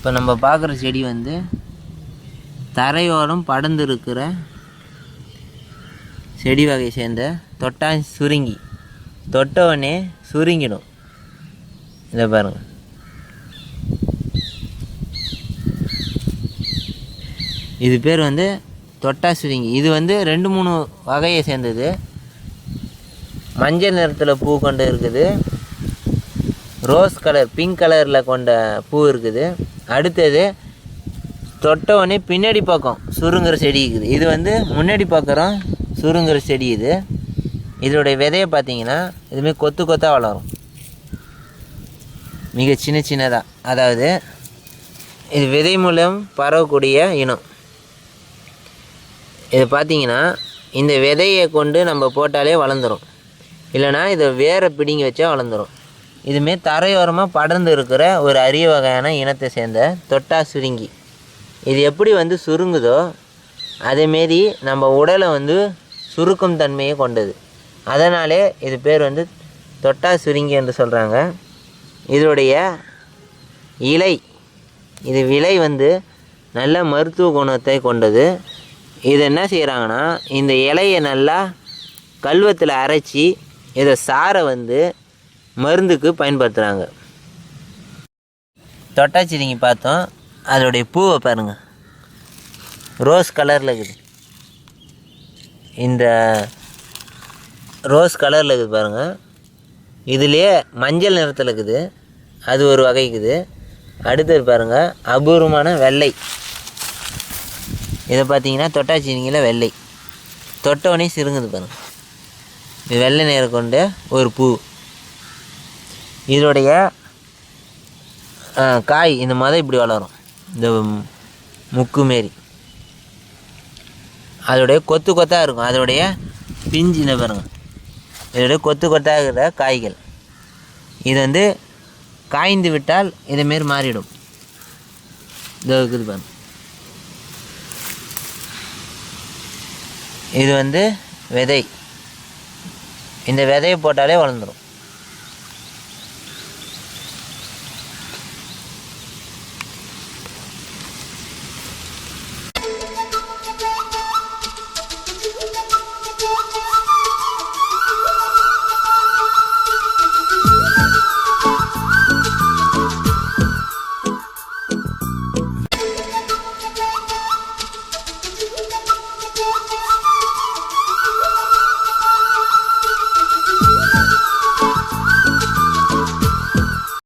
இப்போ நம்ம பார்க்குற செடி வந்து தரையோரம் படர்ந்து இருக்கிற செடி வகையை சேர்ந்த தொட்டா சுருங்கி தொட்ட உடனே சுருங்கிடும். இதை பாருங்கள் இது பேர் வந்து தொட்டா சுருங்கி. இது வந்து ரெண்டு மூணு வகையை சேர்ந்தது. மஞ்சள் நிறத்தில் பூ கொண்டு இருக்குது. ரோஸ் கலர் பிங்க் கலரில் கொண்ட பூ இருக்குது. அடுத்தது தொட்ட உடனே பின்னாடி பக்கம் சுருங்குற செடி இருக்குது. இது வந்து முன்னாடி பார்க்குறோம் சுருங்குற செடி இது. இதோடைய விதையை பார்த்தீங்கன்னா இதுமாரி கொத்து கொத்தாக வளரும். மிக சின்ன சின்னதாக அதாவது இது விதை மூலம் பரவக்கூடிய இனம். இது பார்த்தீங்கன்னா இந்த விதையை கொண்டு நம்ம போட்டாலே வளர்ந்துடும் இல்லைனா இதை வேற பிடிங்கி வச்சா வளர்ந்துடும் இதுமே தரையோரமாக படர்ந்து இருக்கிற ஒரு அரிய வகையான இனத்தை சேர்ந்த தொட்டா சுருங்கி. இது எப்படி வந்து சுருங்குதோ அதேமாரி நம்ம உடலை வந்து சுருக்கும் தன்மையை கொண்டது. அதனாலே இது பேர் வந்து தொட்டா சுருங்கி என்று சொல்கிறாங்க இதோடைய இலை இது விலை வந்து நல்ல மருத்துவ குணத்தை கொண்டது. இது என்ன செய்கிறாங்கன்னா இந்த இலையை நல்லா கல்வத்தில் அரைச்சி இதை சாரை வந்து மருந்துக்கு பயன்படுத்துகிறாங்க தொட்டாச்சிரிங்கி பார்த்தோம். அதோடைய பூவை பாருங்கள் ரோஸ் கலரில் இருக்குது. இந்த ரோஸ் கலரில் இருக்குது பாருங்கள் இதுலேயே மஞ்சள் நிறத்தில் இருக்குது. அது ஒரு வகை இருக்குது அடுத்தது பாருங்கள் அபூர்வமான வெள்ளை. இதை பார்த்தீங்கன்னா தொட்டாச்சினிங்கில் வெள்ளை. தொட்டவனே சிறுங்குது பாருங்கள் இது வெள்ளை நேரம் கொண்ட ஒரு பூ. இதோடைய காய் இந்த மாதிரி இப்படி வளரும். இந்த முக்கு மாரி. அதோடைய கொத்து கொத்தாக இருக்கும். அதோடைய பிஞ்சு இந்த பாருங்க. இதோடைய கொத்து கொத்தாக இருக்கிற காய்கள். இது வந்து காய்ந்து விட்டால் இதேமாரி மாறிடும். இதோ இருக்குது பாருங்க. இது வந்து விதை. இந்த விதையை போட்டாலே வளர்ந்துடும்